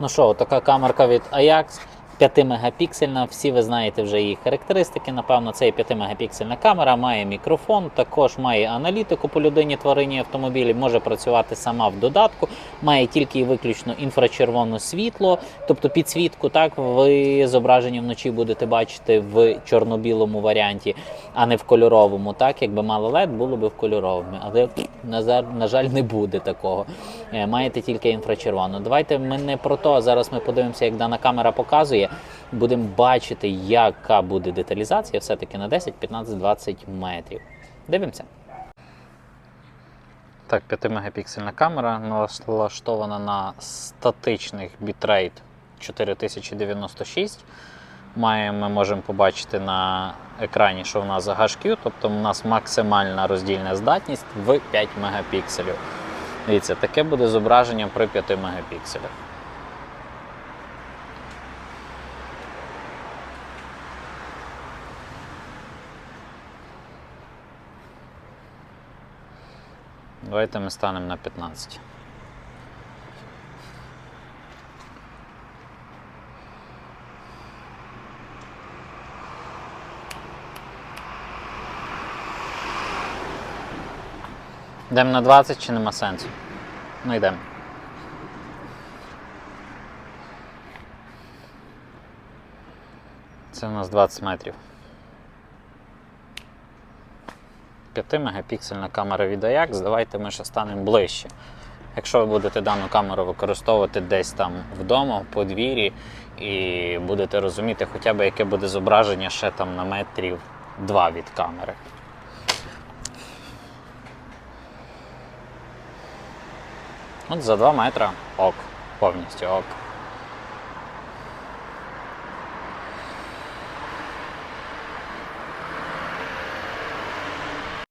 Ну що, така камерка від Ajax 5 мегапіксельна. Всі ви знаєте вже її характеристики. Напевно, це є 5 мегапіксельна камера, має мікрофон, також має аналітику по людині, тварині автомобілі, може працювати сама в додатку, має тільки і виключно інфрачервоне світло, тобто підсвітку, так ви зображення вночі будете бачити в чорно-білому варіанті, а не в кольоровому. Так, якби мало LED, було б в кольоровому. Але на жаль, не буде такого. Е, Маєте тільки інфрачервону. Давайте ми не про то. Зараз ми подивимося, як дана камера показує. Будемо бачити, яка буде деталізація все-таки на 10, 15, 20 метрів. Дивимося. Так, 5 мегапіксельна камера налаштована на статичних бітрейт 4096. Маємо, ми можемо побачити на екрані, що в нас за HQ, тобто у нас максимальна роздільна здатність в 5 мегапікселів. Дивіться, таке буде зображення при 5 мегапікселях. Давайте ми станемо на 15. Йдемо на 20 чи нема сенсу? Ну йдемо. Це у нас 20 метрів. 5 мегапіксельна камера від Ajax, давайте ми ще станемо ближче. Якщо ви будете дану камеру використовувати десь там вдома, в подвір'ї, і будете розуміти, хоча б яке буде зображення ще там на метрів 2 від камери. От за 2 метра ок, повністю ок.